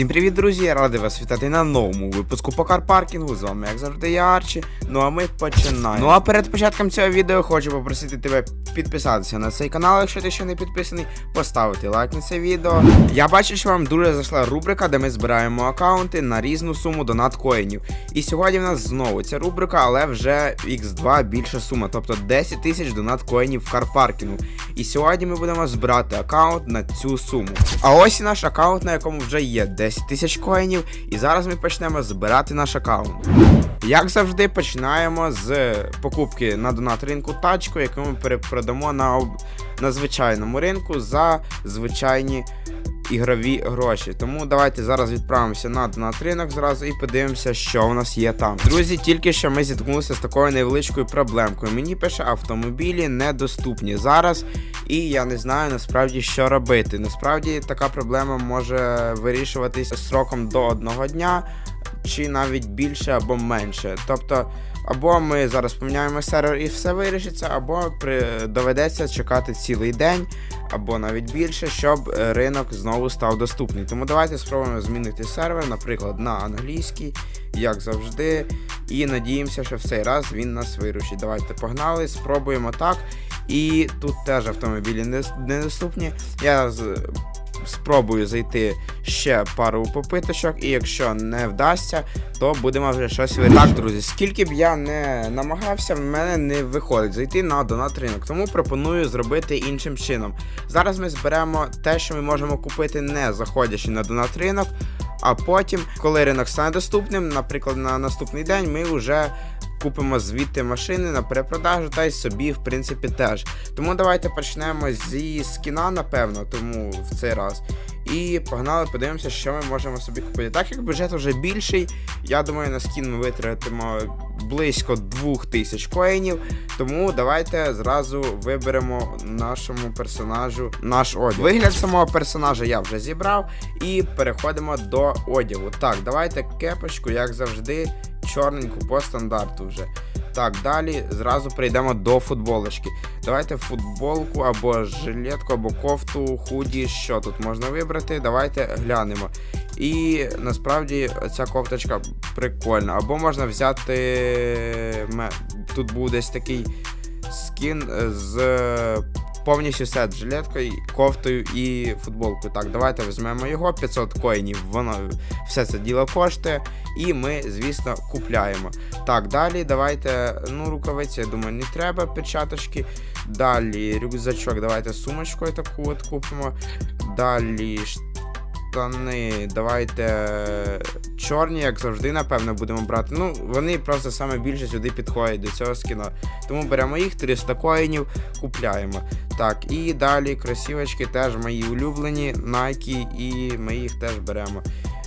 Всім привіт, друзі! Я радий вас вітати на новому випуску по карпаркінгу. З вами, як завжди, я Арчі. Ну а ми починаємо. Ну а перед початком цього відео хочу попросити тебе підписатися на цей канал, якщо ти ще не підписаний, поставити лайк на це відео. Я бачу, що вам дуже зайшла рубрика, де ми збираємо аккаунти на різну суму донат коїнів. І сьогодні в нас знову ця рубрика, але вже x2 більша сума, тобто 10 тисяч донат коїнів в карпаркінгу. І сьогодні ми будемо збирати аккаунт на цю суму. А ось і наш аккаунт, на якому вже є 10 тисяч коїнів, і зараз ми почнемо збирати наш аккаунт. Як завжди, починаємо з покупки на донат ринку тачку, яку ми перепродамо на, на звичайному ринку за звичайні ігрові гроші. Тому давайте зараз відправимося на донат ринок зразу і подивимося, що у нас є там. Друзі, тільки що ми зіткнулися з такою невеличкою проблемкою. Мені пише автомобілі недоступні зараз, і я не знаю насправді, що робити. Насправді така проблема може вирішуватися сроком до одного дня. Чи навіть більше або менше. Тобто, або ми зараз поміняємо сервер і все вирішиться, або при... доведеться чекати цілий день, або навіть більше, щоб е, ринок знову став доступний. Тому давайте спробуємо змінити сервер, наприклад, на англійський, як завжди. І надіємося, що в цей раз він нас вирушить. Давайте погнали, спробуємо так. І тут теж автомобілі недоступні. Я спробую зайти ще пару попиточок, і якщо не вдасться, то будемо вже щось вирішувати. Так, друзі, скільки б я не намагався, в мене не виходить зайти на донат ринок, тому пропоную зробити іншим чином. Зараз ми зберемо те, що ми можемо купити, не заходячи на донат ринок. А потім, коли ринок стане доступним, наприклад, на наступний день, ми вже купимо звідти машини на перепродажу та й собі, в принципі, теж. Тому давайте почнемо зі скіна, напевно, тому в цей раз. І погнали, подивимося, що ми можемо собі купити. Так як бюджет вже більший, я думаю, на скін ми витратимо близько 2000 коїнів. Тому давайте зразу виберемо нашому персонажу наш одяг. Вигляд самого персонажа я вже зібрав. І переходимо до одягу. Так, давайте кепочку, як завжди, чорненьку по стандарту вже. Так, далі зразу перейдемо до футболочки. Давайте футболку або жилетку, або кофту, худі, що тут можна вибрати. Давайте глянемо. І насправді ця кофточка прикольна. Або можна взяти. Тут був десь такий скін з повністю сет жилеткою, кофтою і футболкою. Так, давайте візьмемо його. 500 коїнів, воно все це діло коштує. І ми, звісно, купляємо. Так, далі давайте. Ну, рукавиці, я думаю, не треба перчаточки. Далі рюкзачок, давайте сумочкою таку от купимо. Далі штани, давайте чорні, як завжди, напевно, будемо брати. Ну, вони просто саме більше сюди підходять до цього скіна. Тому беремо їх, 300 коїнів, купляємо. Так, і далі кросівочки теж мої улюблені, Nike, і ми їх теж беремо.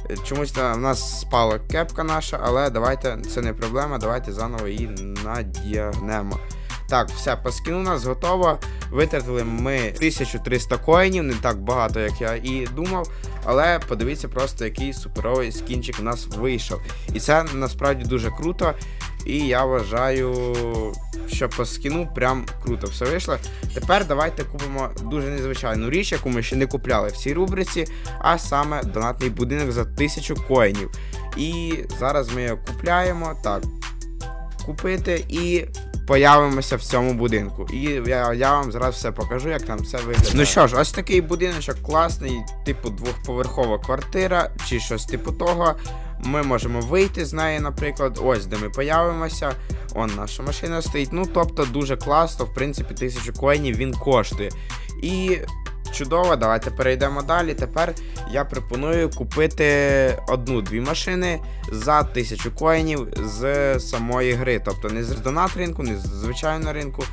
Е, Чомусь в нас спала кепка наша, але давайте, це не проблема, давайте заново її надягнемо. Так, все, по скіну у нас готово. Витратили ми 1300 коїнів, не так багато, як я і думав. Але подивіться просто, який суперовий скінчик у нас вийшов. І це насправді дуже круто. І я вважаю, що по скіну прям круто все вийшло. Тепер давайте купимо дуже незвичайну річ, яку ми ще не купляли в цій рубриці, а саме донатний будинок за 1000 коїнів. І зараз ми його купляємо. Так, купити і появимося в цьому будинку. І я, я вам зараз все покажу, як там все виглядає. Ну що ж, ось такий будиночок класний, типу двохповерхова квартира чи щось типу того. Ми можемо вийти з неї, наприклад, ось де ми появимося. Он наша машина стоїть. Ну, тобто дуже класно, в принципі, тисячу коїнів він коштує. І чудово, давайте перейдемо далі. Тепер я пропоную купити одну-дві машини за тисячу коїнів з самої гри. Тобто не з донат ринку, не з звичайного ринку,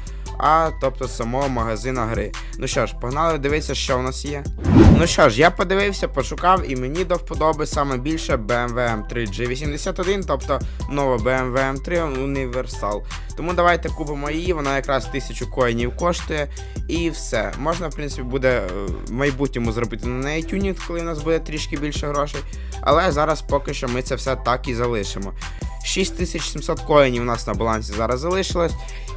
а тобто самого магазина гри. Ну що ж, погнали дивитися, що в нас є. Ну що ж, я подивився, пошукав і мені до вподоби саме більше BMW M3 G81, тобто нова BMW M3 Універсал. Тому давайте купимо її, вона якраз 1000 коїнів коштує. І все. Можна, в принципі, буде е, в майбутньому зробити на неї тюнінг, коли у нас буде трішки більше грошей. Але зараз поки що ми це все так і залишимо. 6700 коїнів у нас на балансі зараз залишилось.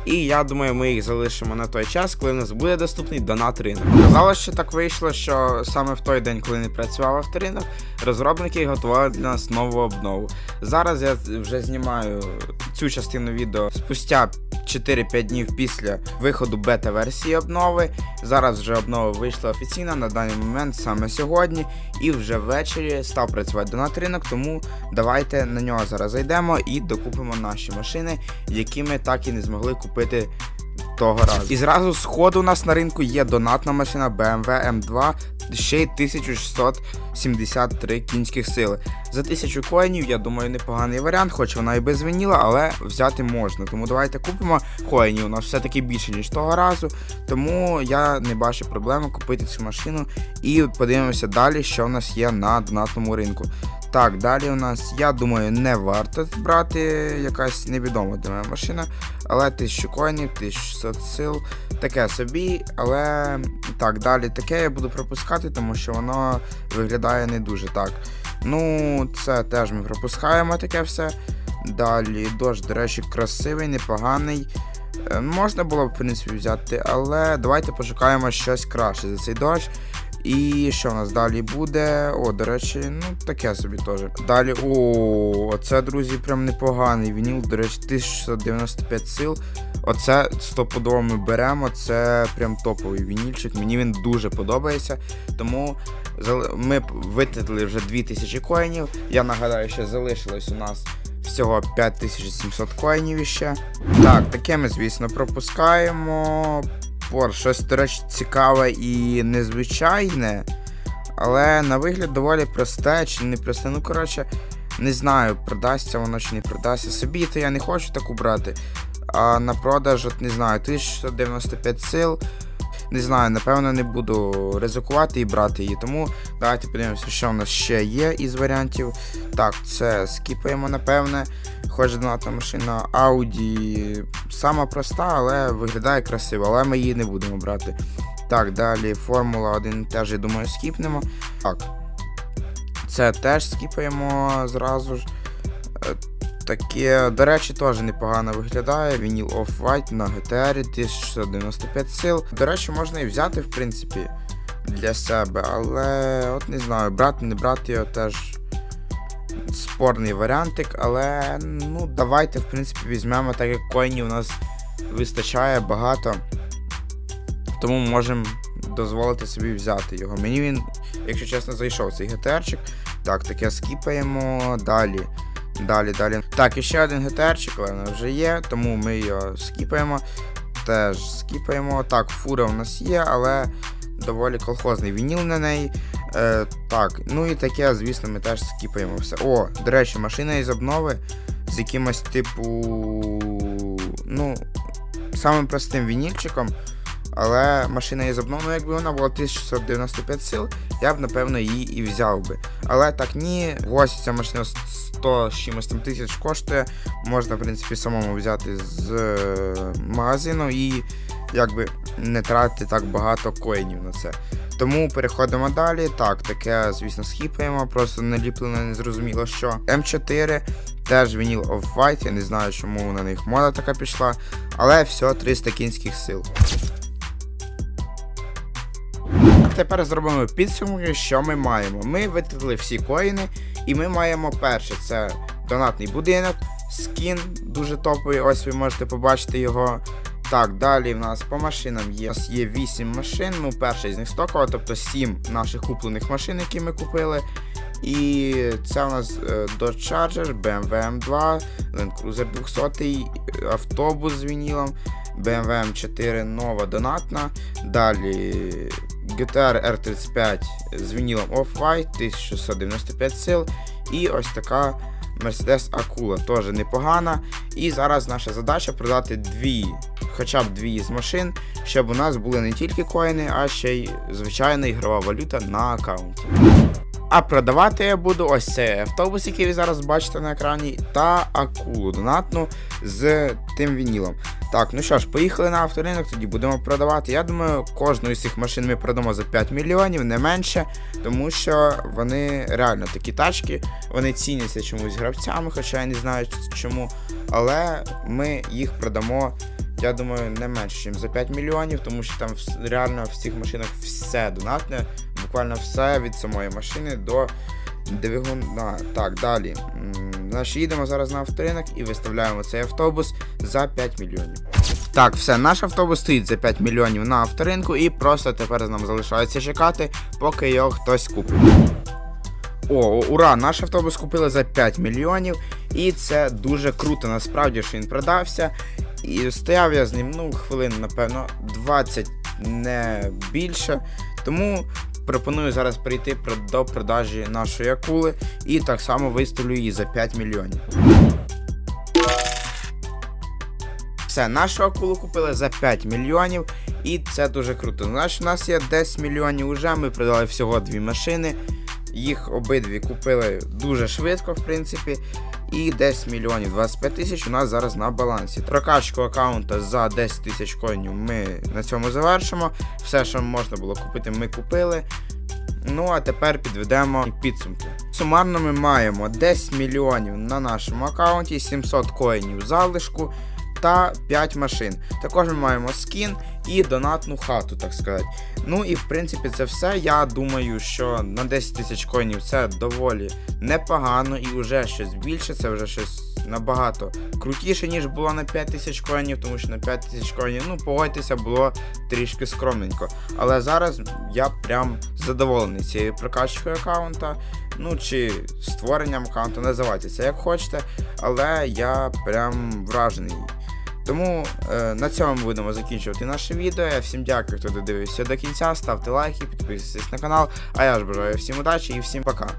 І я думаю, ми їх залишимо на той час, коли в нас буде доступний донат ринок. Казалось, що так вийшло, що саме в той день, коли не працював авторинок, розробники готували для нас нову обнову. Зараз я вже знімаю цю частину відео спустя 4-5 днів після виходу бета-версії обнови. Зараз вже обнова вийшла офіційно на даний момент саме сьогодні, і вже ввечері став працювати донат ринок, тому давайте на нього зараз зайдемо і докупимо наші машини, які ми так і не змогли купити. Того разу. І зразу з ходу у нас на ринку є донатна машина BMW M2 ще й 1673 кінських сили. За 1000 коїнів, я думаю, непоганий варіант, хоч вона і без вініла, але взяти можна. Тому давайте купимо коїнів. У нас все-таки більше, ніж того разу. Тому я не бачу проблеми купити цю машину і подивимося далі, що в нас є на донатному ринку. Так, далі у нас, я думаю, не варто брати якась невідома для мене машина, але 1000 коїнів, 1600 сил, таке собі, але так, далі таке я буду пропускати, тому що воно виглядає не дуже так. Ну, це теж ми пропускаємо таке все. Далі дощ, до речі, красивий, непоганий. Е, Можна було б, в принципі, взяти, але давайте пошукаємо щось краще за цей дощ. І що в нас далі буде? О, до речі, ну таке собі теж. Далі, о, це, друзі, прям непоганий. Вініл, до речі, 1695 сил. Оце стопудово ми беремо. Це прям топовий вінільчик. Мені він дуже подобається. Тому ми витратили вже 2000 коїнів. Я нагадаю, що залишилось у нас всього 5700 коїнів іще. Так, таке ми, звісно, пропускаємо. Пор, щось, до речі, цікаве і незвичайне. Але на вигляд доволі просте чи не просте. Ну, коротше, не знаю, продасться воно чи не продасться. Собі то я не хочу таку брати. А на продаж, от не знаю, 1695 сил. Не знаю, напевно, не буду ризикувати і брати її. Тому давайте подивимося, що в нас ще є із варіантів. Так, це скіпаємо, напевне. Хоч донатна машина Audi сама проста, але виглядає красиво, але ми її не будемо брати. Так, далі Формула 1 теж, я думаю, скіпнемо. Так. Це теж скіпаємо зразу ж. Е, Таке, до речі, теж непогано виглядає. Вініл Off-White на GTR 1695 сил. До речі, можна і взяти, в принципі, для себе, але от не знаю, брати, не брати його теж спорний варіантик, але ну давайте, в принципі, візьмемо, так як коїнів у нас вистачає багато. Тому можемо дозволити собі взяти його. Мені він, якщо чесно, зайшов цей ГТРчик. Так, таке скіпаємо. Далі. Далі, далі. Так, і ще один ГТРчик, але вже є, тому ми його скіпаємо. Теж скіпаємо. Так, фура у нас є, але доволі колхозний вініл на неї. Е, так, ну і таке, звісно, ми теж скіпаємо все. О, до речі, машина із обнови з якимось типу. Ну, самим простим вінільчиком. Але машина із обновою, ну, якби вона була 1695 сил, я б напевно її і взяв би. Але так ні, ось ця машина 100 з чимось там тисяч коштує. Можна, в принципі, самому взяти з е, магазину і якби не тратити так багато коїнів на це. Тому переходимо далі. Так, таке, звісно, схіпаємо, просто наліплене, незрозуміло що. М4, теж вініл Off-White, я не знаю, чому на них мода така пішла, але все 300 кінських сил. Тепер зробимо підсумки, що ми маємо. Ми витратили всі коїни, і ми маємо перше це донатний будинок, скін дуже топовий, ось ви можете побачити його. Так, далі в нас по машинам є. У нас є 8 машин. Ну, перша з них стокова, тобто 7 наших куплених машин, які ми купили. І це у нас е, Dodge Charger, BMW M2, Land Cruiser 200, автобус з вінілом, BMW M4 нова донатна. Далі GTR R35 з вінілом Off-White, 1695 сил. І ось така Mercedes Акула, теж непогана. І зараз наша задача продати дві, хоча б дві з машин, щоб у нас були не тільки коїни, а ще й звичайна ігрова валюта на аккаунті. А продавати я буду ось цей автобус, який ви зараз бачите на екрані, та акулу донатну з тим вінілом. Так, ну що ж, поїхали на авторинок, тоді будемо продавати. Я думаю, кожну із цих машин ми продамо за 5 мільйонів, не менше, тому що вони реально такі тачки, вони ціняться чомусь гравцями, хоча я не знаю чому. Але ми їх продамо, я думаю, не менше, ніж за 5 мільйонів, тому що там реально в цих машинах все донатне, буквально все від самої машини до двигуна. Так, далі. Значить, їдемо зараз на авторинок і виставляємо цей автобус за 5 мільйонів. Так, все, наш автобус стоїть за 5 мільйонів на авторинку, і просто тепер нам залишається чекати, поки його хтось купить. О, ура! Наш автобус купили за 5 мільйонів, і це дуже круто, насправді, що він продався. І стояв я з ним, ну, хвилин, напевно, 20 не більше. Тому пропоную зараз прийти до продажі нашої акули і так само виставлю її за 5 мільйонів. Все, нашу акулу купили за 5 мільйонів, і це дуже круто. Значить, у нас є 10 мільйонів уже, ми продали всього дві машини. Їх обидві купили дуже швидко, в принципі. І 10 мільйонів 25 тисяч у нас зараз на балансі. Прокачку аккаунта за 10 тисяч коїнів ми на цьому завершимо. Все, що можна було купити, ми купили. Ну а тепер підведемо підсумки. Сумарно ми маємо 10 мільйонів на нашому аккаунті, 700 коїнів залишку та 5 машин. Також ми маємо скін і донатну хату, так сказати. Ну і в принципі це все. Я думаю, що на 10 тисяч коїнів це доволі непогано і вже щось більше, це вже щось набагато крутіше, ніж було на 5 тисяч коїнів, тому що на 5 тисяч коїнів, ну погодьтеся, було трішки скромненько. Але зараз я прям задоволений цією прокачкою аккаунта. Ну чи створенням аккаунту, називайте це як хочете, але я прям вражений. Тому е, на цьому ми будемо закінчувати наше відео. Я всім дякую, хто додивився до кінця. Ставте лайки, підписуйтесь на канал. А я ж бажаю всім удачі і всім пока.